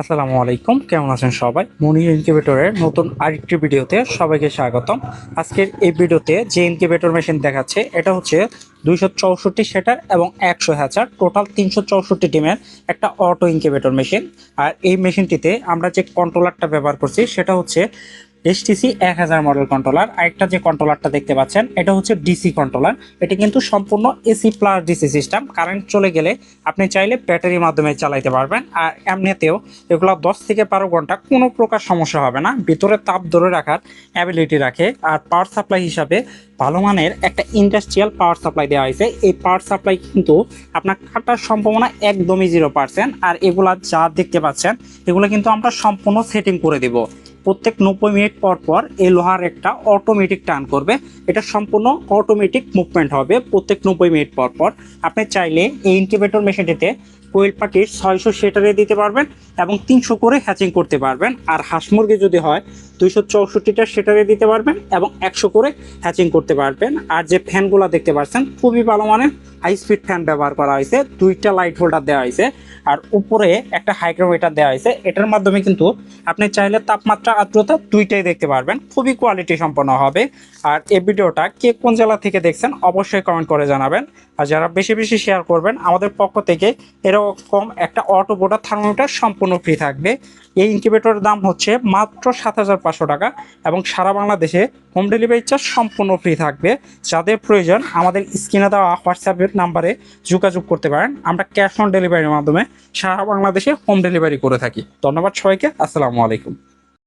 আসসালামু আলাইকুম, কেমন আছেন সবাই? মনি ইনকিউবেটরের নতুন আরেকটি ভিডিওতে সবাইকে স্বাগতম। আজকের এই ভিডিওতে যে ইনকিউবেটর মেশিন দেখাচ্ছে, এটা হচ্ছে দুইশো চৌষট্টি সেটার এবং একশো হ্যাচার, টোটাল তিনশো চৌষট্টি ডিমের একটা অটো ইনকিউবেটর মেশিন। আর এই মেশিনটিতে আমরা যে কন্ট্রোলারটা ব্যবহার করছি, সেটা হচ্ছে এসটিসি এক হাজার মডেল কন্ট্রোলার আরেকটা যে কন্ট্রোলারটা দেখতে পাচ্ছেন, এটা হচ্ছে ডিসি কন্ট্রোলার এটা কিন্তু সম্পূর্ণ AC plus DC system current চলে গেলে আপনি চাইলে ব্যাটারির মাধ্যমে চালাইতে পারবেন। আর এমনিতেও এগুলো দশ থেকে বারো ঘণ্টা কোনো প্রকার সমস্যা হবে না। ভিতরে তাপ ধরে রাখার অ্যাবিলিটি রাখে। আর পাওয়ার সাপ্লাই হিসাবে ভালো মানের একটা ইন্ডাস্ট্রিয়াল পাওয়ার সাপ্লাই দেওয়া হয়েছে। এই পাওয়ার সাপ্লাই কিন্তু আপনার কাটার সম্ভাবনা একদমই জিরো পার্সেন্ট আর এগুলা যা দেখতে পাচ্ছেন, এগুলো কিন্তু আমরা সম্পূর্ণ সেটিং করে দিব। প্রত্যেক নব্বই মিনিট পর পর এই লোহার একটা অটোমেটিক টার্ন করবে। এটা সম্পূর্ণ অটোমেটিক মুভমেন্ট হবে প্রত্যেক নব্বই মিনিট পর পর। আপনি চাইলে এই ইনকিউবেটর মেশিনটিতে কোয়েল পাখির ছয়শো সেটারে দিতে পারবেন এবং তিনশো করে হ্যাচিং করতে পারবেন। আর হাঁস মুরগি যদি হয়, দুইশো চৌষট্টিটা সেটারে দিতে পারবেন এবং একশো করে হ্যাচিং করতে পারবেন। আর যে ফ্যানগুলো দেখতে পাচ্ছেন, খুবই ভালো মানের স্পিড ফ্যান ব্যবহার করা হয়েছে, দুইটা লাইট হোল্ডার দেওয়া হয়েছে আর উপরে একটা হাইগ্রোমিটার দেওয়া হয়েছে। এটার মাধ্যমে কিন্তু আপনি চাইলে তাপমাত্রা, আর্দ্রতা দুইটাই দেখতে পারবেন। খুবই কোয়ালিটি সম্পন্ন হবে। আর এই ভিডিওটা কে কোন জেলা থেকে দেখছেন অবশ্যই কমেন্ট করে জানাবেন। আর যারা বেশি বেশি শেয়ার করবেন, আমাদের পক্ষ থেকে এরকম একটা অটো বোর্ডার থার্মোমিটার সম্পূর্ণ ফ্রি থাকবে। এই ইনকিউবেটরের দাম হচ্ছে মাত্র সাত হাজার পাঁচশো টাকা এবং সারা বাংলাদেশে হোম ডেলিভারি চার্জ সম্পূর্ণ ফ্রি থাকবে। যাদের প্রয়োজন, আমাদের স্ক্রিনে দেওয়া হোয়াটসঅ্যাপের নাম্বারে যোগাযোগ করতে পারেন। আমরা ক্যাশ অন ডেলিভারির মাধ্যমে সারা বাংলাদেশে হোম ডেলিভারি করে থাকি। ধন্যবাদ সবাইকে। আসসালামু আলাইকুম।